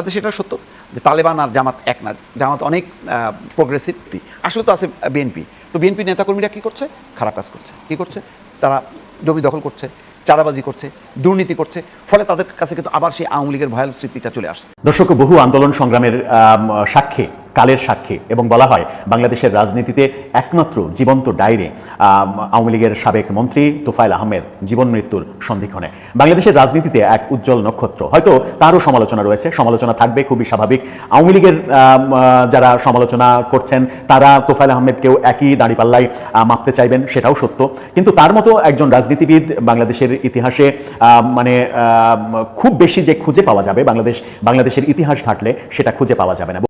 তাতে সেটা সত্য যে তালেবান আর জামাত এক না, জামাত অনেক প্রোগ্রেসিভ আসলে তো আছে বিএনপি। তো বিএনপি নেতাকর্মীরা কী করছে? খারাপ কাজ করছে। কী করছে? তারা জমি দখল করছে, চাঁদাবাজি করছে, দুর্নীতি করছে, ফলে তাদের কাছে কিন্তু আবার সেই আওয়ামী লীগের ভয়াল স্মৃতিটা চলে আসে। দর্শক, বহু আন্দোলন সংগ্রামের সাক্ষী। কালের সাক্ষী এবং বলা হয় বাংলাদেশের রাজনীতিতে একমাত্র জীবন্ত ডায়েরি আওয়ামী লীগের সাবেক মন্ত্রী তোফায়েল আহমেদ জীবন মৃত্যুর সন্ধিক্ষণে। বাংলাদেশের রাজনীতিতে এক উজ্জ্বল নক্ষত্র। হয়তো তারও সমালোচনা রয়েছে। সমালোচনা থাকবে, খুবই স্বাভাবিক। আওয়ামী লীগের যারা সমালোচনা করছেন, তারা তোফায়েল আহমেদকেও একই দাঁড়িপাল্লায় মাপতে চাইবেন, সেটাও সত্য। কিন্তু তার মতো একজন রাজনীতিবিদ বাংলাদেশের ইতিহাসে মানে খুব বেশি যে খুঁজে পাওয়া যাবে, বাংলাদেশ, বাংলাদেশের ইতিহাস ঘাটলে সেটা খুঁজে পাওয়া যাবে না।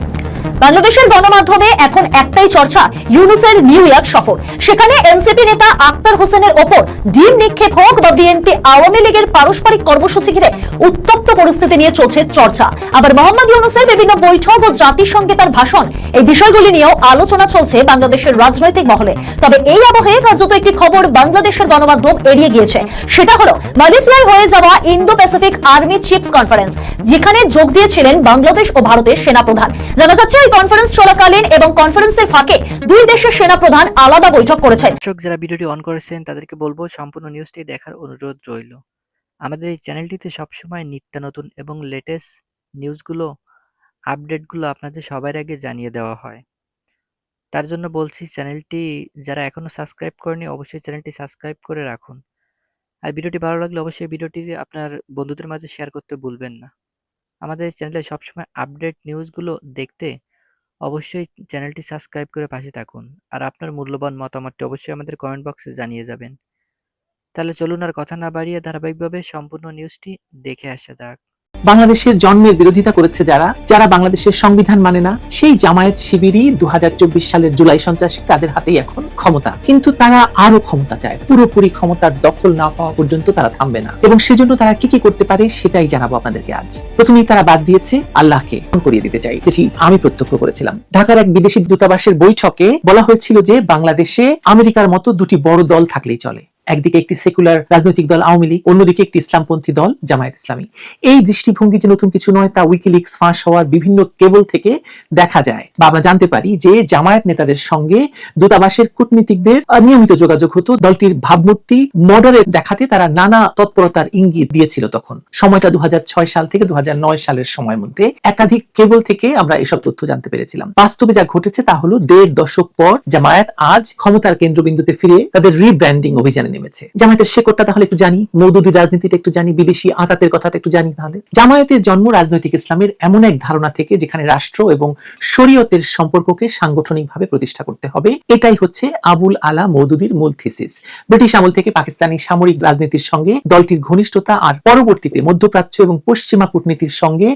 বাংলাদেশের গণমাধ্যমে এখন একটাই চর্চা, ইউনুসের নিউ ইয়র্ক সফর। সেখানে এনসিপি নেতা আক্তার হোসেনের ওপর ডিম নিক্ষেপ হোক বা বিএনপি আওয়ামী লীগের পারস্পরিক কর্মসূচি ঘিরে উত্তপ্ত পরিস্থিতি নিয়ে চলছে চর্চা। আবার মোহাম্মদ ইউনুসের বিভিন্ন বৈঠক ও জাতিসংঘে তার ভাষণ, এই বিষয়গুলি নিয়েও আলোচনা চলছে বাংলাদেশের রাজনৈতিক মহলে। তবে এই আবহে কার্যত একটি খবর বাংলাদেশের গণমাধ্যম এড়িয়ে গিয়েছে। সেটা হলো মালয়েশিয়ায় হয়ে যাওয়া Indo Pacific army chiefs conference, যেখানে যোগ দিয়েছিলেন বাংলাদেশ ও ভারতের সেনাপ্রধান। জানা যাচ্ছে, এই কনফারেন্স চলাকালীন এবং কনফারেন্সের ফাঁকে দুই দেশের সেনাপ্রধান আলাদা বৈঠক করেছেন। দর্শক, যারা ভিডিওটি অন করেছেন, তাদেরকে বলব সম্পূর্ণ নিউজটি দেখার অনুরোধ রইল। আমাদের এই চ্যানেলটিতে সবসময় নিত্য নতুন এবং লেটেস্ট নিউজগুলো আপডেটগুলো আপনাদের সবার আগে জানিয়ে দেওয়া হয়। তার জন্য বলছি চ্যানেলটি যারা এখনও সাবস্ক্রাইব করেনি, অবশ্যই চ্যানেলটি সাবস্ক্রাইব করে রাখুন। আর ভিডিওটি ভালো লাগলে অবশ্যই ভিডিওটি আপনার বন্ধুদের মাঝে শেয়ার করতে ভুলবেন না। আমাদের চ্যানেলে সবসময় আপডেট নিউজগুলো দেখতে অবশ্যই চ্যানেলটি সাবস্ক্রাইব করে পাশে থাকুন। আর আপনার মূল্যবান মতামতটি অবশ্যই আমাদের কমেন্ট বক্সে জানিয়ে যাবেন। তাহলে চলুন আর কথা না বাড়িয়ে ধারাবাহিকভাবে সম্পূর্ণ নিউজটি দেখে আসা যাক। বাংলাদেশের জন্মের বিরোধিতা করেছে যারা যারা বাংলাদেশের সংবিধান মানে না, সেই জামায়াত শিবিরই দু সালের জুলাই সন্ত্রাসী তাদের হাতেই এখন ক্ষমতা। কিন্তু তারা আরও ক্ষমতা চায়। পুরোপুরি ক্ষমতার দখল না পাওয়া পর্যন্ত তারা থামবে না। এবং সেজন্য তারা কি কি করতে পারে সেটাই জানাব আপনাদেরকে আজ। প্রথমেই তারা বাদ দিয়েছে আল্লাহকে। করিয়ে দিতে চাই। যেটি আমি প্রত্যক্ষ করেছিলাম। ঢাকার এক বিদেশি দূতাবাসের বৈঠকে বলা হয়েছিল যে, বাংলাদেশে আমেরিকার মতো দুটি বড় দল থাকলেই চলে। একদিকে একটি সেকুলার রাজনৈতিক দল আওয়ামী লীগ, অন্যদিকে একটি ইসলামপন্থী দল জামায়াত ইসলামী। এই দৃষ্টিভঙ্গি যে নতুন কিছু নয়, তা উইকিলিক্স ফাঁস হওয়ার বিভিন্ন কেবল থেকে দেখা যায়। বা আমরা জানতে পারি যে জামায়াত নেতাদের সঙ্গে দূতাবাসের কূটনীতিকদের নিয়মিত যোগাযোগ হতো। দলটির ভাবমূর্তি মডারেট দেখাতে তারা নানা তৎপরতার ইঙ্গিত দিয়েছিল তখন। সময়টা দু হাজার ছয় সাল থেকে দু হাজার নয় সালের সময়ের মধ্যে একাধিক কেবল থেকে আমরা এসব তথ্য জানতে পেরেছিলাম। বাস্তবে যা ঘটেছে তা হলো দেড় দশক পর জামায়াত আজ ক্ষমতার কেন্দ্রবিন্দুতে ফিরে তাদের রিব্র্যান্ডিং অভিযানে নেমেছে। জামায়াতের শেকড়টা তাহলে একটু জানি, মৌদুদি রাজনীতিটা একটু জানি, বিদেশি আতাতের কথাটা একটু জানি তাহলে। জামায়াতের জন্ম রাজনৈতিক ইসলামের এমন এক ধারণা থেকে যেখানে রাষ্ট্র এবং শরীয়তের সম্পর্ককে সাংগঠনিকভাবে প্রতিষ্ঠা করতে হবে, এটাই হচ্ছে আবুল আলা মৌদুদির মূল থিসিস। ব্রিটিশ আমল থেকে পাকিস্তানি সামরিক রাজনীতির সঙ্গে দলটির ঘনিষ্ঠতা আর পরবর্তীতে মধ্যপ্রাচ্য এবং পশ্চিমা কূটনীতির সঙ্গে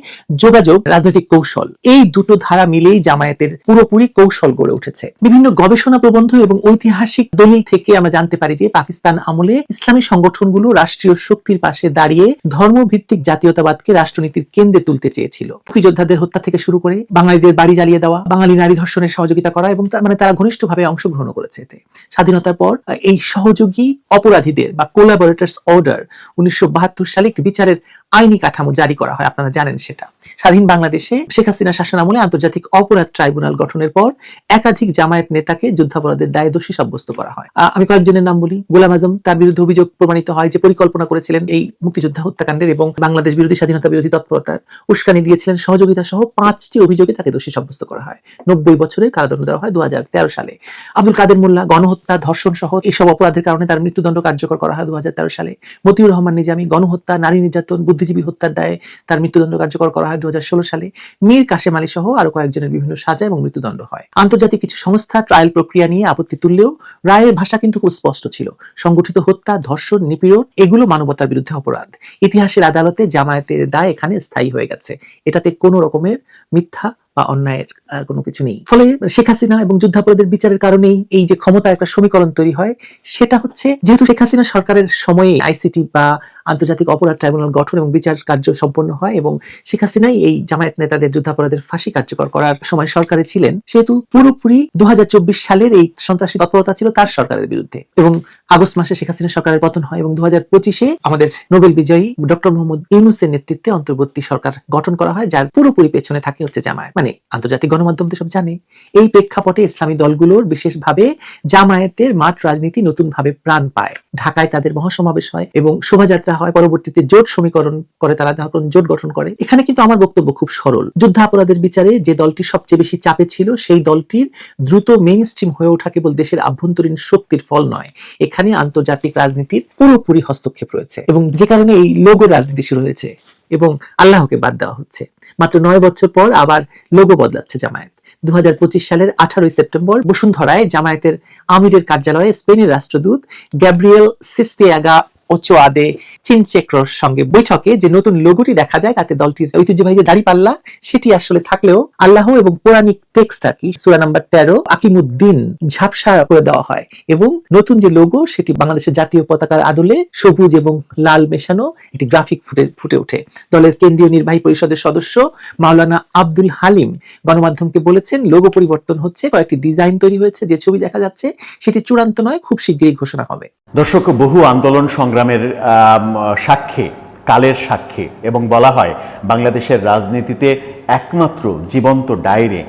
যোগাযোগ রাজনৈতিক কৌশল, এই দুটো ধারা মিলেই জামায়াতের পুরোপুরি কৌশল গড়ে উঠেছে। বিভিন্ন গবেষণা প্রবন্ধ এবং ঐতিহাসিক দলিল থেকে আমরা জানতে পারি যে পাকিস্তান আমলে ইসলামী সংগঠনগুলো রাষ্ট্রীয় শক্তির পাশে দাঁড়িয়ে ধর্মভিত্তিক জাতীয়তাবাদকে রাষ্ট্রনীতির কেন্দ্রে তুলতে চেয়েছিল। মুক্তিযোদ্ধাদের হত্যা থেকে শুরু করে বাঙালিদের বাড়ি জ্বালিয়ে দেওয়া, বাঙালি নারী ধর্ষণের সহযোগিতা করা এবং মানে তারা ঘনিষ্ঠভাবে অংশগ্রহণ করেছে এতে। স্বাধীনতার পর এই সহযোগী অপরাধীদের বা কোলাবোরেটর্স অর্ডার উনিশশো বাহাত্তর সালে বিচারের আইনি কাঠামো জারি করা হয়, আপনারা জানেন সেটা। স্বাধীন বাংলাদেশে শেখ হাসিনা শাসনামলে আন্তর্জাতিক অপরাধ ট্রাইব্যুনাল গঠনের পর একাধিক জামায়াত নেতাকে যুদ্ধাপরাধের দায়ে দোষী সাব্যস্ত করা হয়। আমি কয়েকজনের নাম বলি। গোলাম আজম, তার বিরুদ্ধে অভিযোগ প্রমাণিত হয় যে পরিকল্পনা করেছিলেন এই মুক্তিযোদ্ধা হত্যাকাণ্ডের এবং বাংলাদেশ বিরোধী, স্বাধীনতা বিরোধী তৎপরতার উস্কানি দিয়েছিলেন। সহযোগিতা সহ পাঁচটি অভিযোগে তাকে দোষী সাব্যস্ত করা হয়। নব্বই বছরের কারাদণ্ড দেওয়া হয় দু হাজার তেরো সালে। আব্দুল কাদের মোল্লা, গণহত্যা, ধর্ষণ সহ এইসব অপরাধের কারণে তার মৃত্যুদণ্ড কার্যকর করা হয় দু হাজার তেরো সালে। মতিউর রহমান নিজামী, গণহত্যা, নারী নির্যাতন বুদ্ধিজীবী হত্যার দায়ে তার মৃত্যুদণ্ড কার্যকর করা হয় দু সালে। মীর কাশেম আলী সহ আরও কয়েকজনের বিভিন্ন সাজা এবং মৃত্যুদণ্ড হয়। আন্তর্জাতিক কিছু সংস্থা ট্রায়াল প্রক্রিয়া নিয়ে আপত্তি তুললেও রায়ের ভাষা কিন্তু খুব স্পষ্ট ছিল। সংগঠিত হত্যা, ধর্ষণ, নিপীড়ন এগুলো মানবতার বিরুদ্ধে অপরাধ। ইতিহাসের আদালতে জামায়াতের দায় এখানে স্থায়ী হয়ে গেছে। এটাতে কোনো রকমের মিথ্যা বা অন্যায়ের কোনো কিছু নেই। ফলে শেখ হাসিনা এবং যুদ্ধাপরাধের বিচারের কারণেই এই যে ক্ষমতা একটা সমীকরণ তৈরি হয়, সেটা হচ্ছে যেহেতু শেখ হাসিনা সরকারের সময়ে আইসিটি বা আন্তর্জাতিক অপরাধ ট্রাইব্যুনাল গঠন এবং বিচার কার্য সম্পন্ন হয় এবং শেখ হাসিনাই এই জামায়াত নেতাদের যুদ্ধাপরাধের ফাঁসি কার্যকর করার সময় সরকারে ছিলেন, সেহেতু পুরোপুরি দু হাজার চব্বিশ সালের এই সন্ত্রাসী তৎপরতা ছিল তার সরকারের বিরুদ্ধে। এবং আগস্ট মাসে শেখ হাসিনা সরকারের পতন হয় এবং দু পঁচিশে আমাদের নোবেল বিজয়ী ডক্টর মোহাম্মদ ইউনুসের নেতৃত্বে অন্তর্বর্তী সরকার গঠন করা হয়, যার পুরোপুরি পেছনে থাকে হচ্ছে জামায়াত। মানে আন্তর্জাতিক গণমাধ্যম তো সব জানে। এই প্রেক্ষাপটে ইসলামী দলগুলোর বিশেষভাবে জামায়াতের মাঠ রাজনীতি নতুন ভাবে প্রাণ পায়। ঢাকায় তাদের মহাসমাবেশ হয় এবং শোভাযাত্রা হয়। পরবর্তীতে জোট সমীকরণ করে, তারা যখন জোট গঠন করে। এখানে কিন্তু আমার বক্তব্য খুব সরল। যুদ্ধাপরাধের বিচারে যে দলটি সবচেয়ে বেশি চাপে ছিল, সেই দলটির দ্রুত মেইন স্ট্রিম হয়ে ওঠা কেবল দেশের আভ্যন্তরীণ শক্তির ফল নয়। এখানে আন্তর্জাতিক রাজনীতির পুরোপুরি হস্তক্ষেপ রয়েছে এবং যে কারণে এই লোগো রাজনীতি শুরু হয়েছে এবং আল্লাহকে বাদ দেওয়া হচ্ছে। মাত্র নয় বছর পর আবার লোগো বদলাচ্ছে জামায়াত। দু হাজার পঁচিশ সালের আঠারোই সেপ্টেম্বর বসুন্ধরায় জামায়াতের আমিরের কার্যালয়ে স্পেনের রাষ্ট্রদূত গ্যাব্রিয়েল সিস্তিয়াগা ওচোয়াদে চিনচেক্রোর সঙ্গে বৈঠকে যে নতুন লোগোটি দেখা যায়, তাতে দলটির ঐতিহ্যবাহী যে দাড়িপাল্লা, সেটি আসলে থাকলেও আল্লাহ এবং পৌরাণিক টেক্সট আর কি, সুরা নাম্বার তেরো, আকিমুদ্দিন ঝাপসা করে দেওয়া হয় এবং নতুন যে লোগো, সেটি বাংলাদেশের জাতীয় পতাকার আদলে সবুজ এবং লাল মেশানো একটি গ্রাফিক ফুটে ফুটে ওঠে। দলের কেন্দ্রীয় নির্বাহী পরিষদের সদস্য মাওলানা আব্দুল হালিম গণমাধ্যমকে বলেছেন, লোগো পরিবর্তন হচ্ছে, কয়েকটি ডিজাইন তৈরি হয়েছে, যে ছবি দেখা যাচ্ছে, সেটি চূড়ান্ত নয়, খুব শীঘ্রই ঘোষণা হবে। দর্শক, বহু আন্দোলন সংগ্রামের আম, সাক্ষী কালের সাক্ষী এবং বলা হয় বাংলাদেশের রাজনীতিতে একমাত্র জীবন্ত ডায়েরি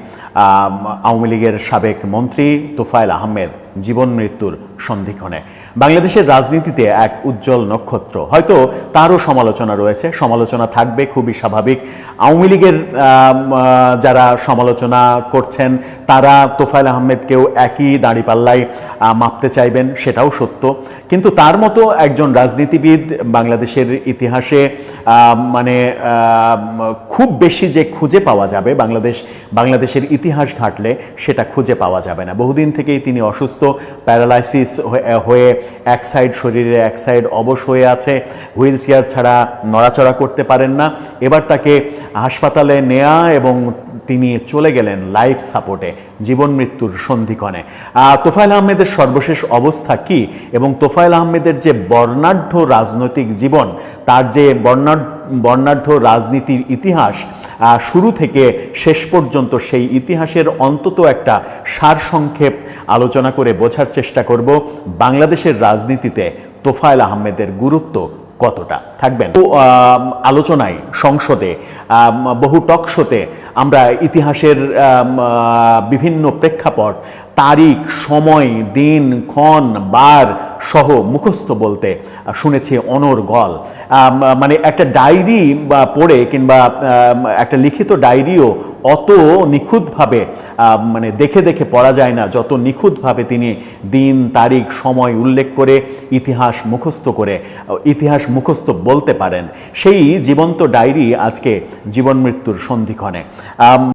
আওয়ামী লীগের সাবেক মন্ত্রী তোফায়েল আহমেদ জীবন মৃত্যুর সন্ধিক্ষণে। বাংলাদেশের রাজনীতিতে এক উজ্জ্বল নক্ষত্র। হয়তো তারও সমালোচনা রয়েছে। সমালোচনা থাকবে, খুবই স্বাভাবিক। আওয়ামী লীগের যারা সমালোচনা করছেন, তারা তোফায়েল আহমেদকেও একই দাঁড়িপাল্লায় মাপতে চাইবেন, সেটাও সত্য। কিন্তু তার মতো একজন রাজনীতিবিদ বাংলাদেশের ইতিহাসে মানে খুব বেশি যে খুঁজে পাওয়া যাবে, বাংলাদেশ, বাংলাদেশের ইতিহাস ঘাটলে সেটা খুঁজে পাওয়া যাবে না। বহুদিন থেকেই তিনি অসুস্থ, প্যারালাইসিস হয়ে এক সাইড শরীরে এক সাইড অবশ হয়ে আছে হুইল চেয়ার ছাড়া নড়াচড়া করতে পারেন না। এবার তাকে হাসপাতালে নেয়া এবং তিনি চলে গেলেন লাইফ সাপোর্টে, জীবন মৃত্যুর সন্ধিক্ষণে। তোফায়েল আহমেদের সর্বশেষ অবস্থা কি? এবং তোফায়েল আহমেদের যে বর্ণাঢ্য রাজনৈতিক জীবন, তার যে বর্ণাঢ্য বর্ণাঢ্য রাজনীতির ইতিহাস শুরু থেকে শেষ পর্যন্ত সেই ইতিহাসের অন্তত একটা সারসংক্ষেপ আলোচনা করে বোঝার চেষ্টা করব। বাংলাদেশের রাজনীতিতে তোফায়েল আহমেদের গুরুত্ব কতটা? থাকবেন। আলোচনায়, সংসদে বহু টক শোতে আমরা ইতিহাসের বিভিন্ন প্রেক্ষাপট, তারিখ, সময়, দিন, ক্ষণ, বার সহ মুখস্থ বলতে শুনেছি অনর্গল মানে একটা ডায়েরি বা পড়ে কিংবা একটা লিখিত ডায়েরিও অত নিখুঁতভাবে মানে দেখে দেখে পড়া যায় না, যত নিখুঁতভাবে তিনি দিন, তারিখ, সময় উল্লেখ করে ইতিহাস মুখস্থ করে, ইতিহাস মুখস্থ বলতে পারেন। সেই জীবন্ত ডায়েরি আজকে জীবন মৃত্যুর সন্ধিক্ষণে।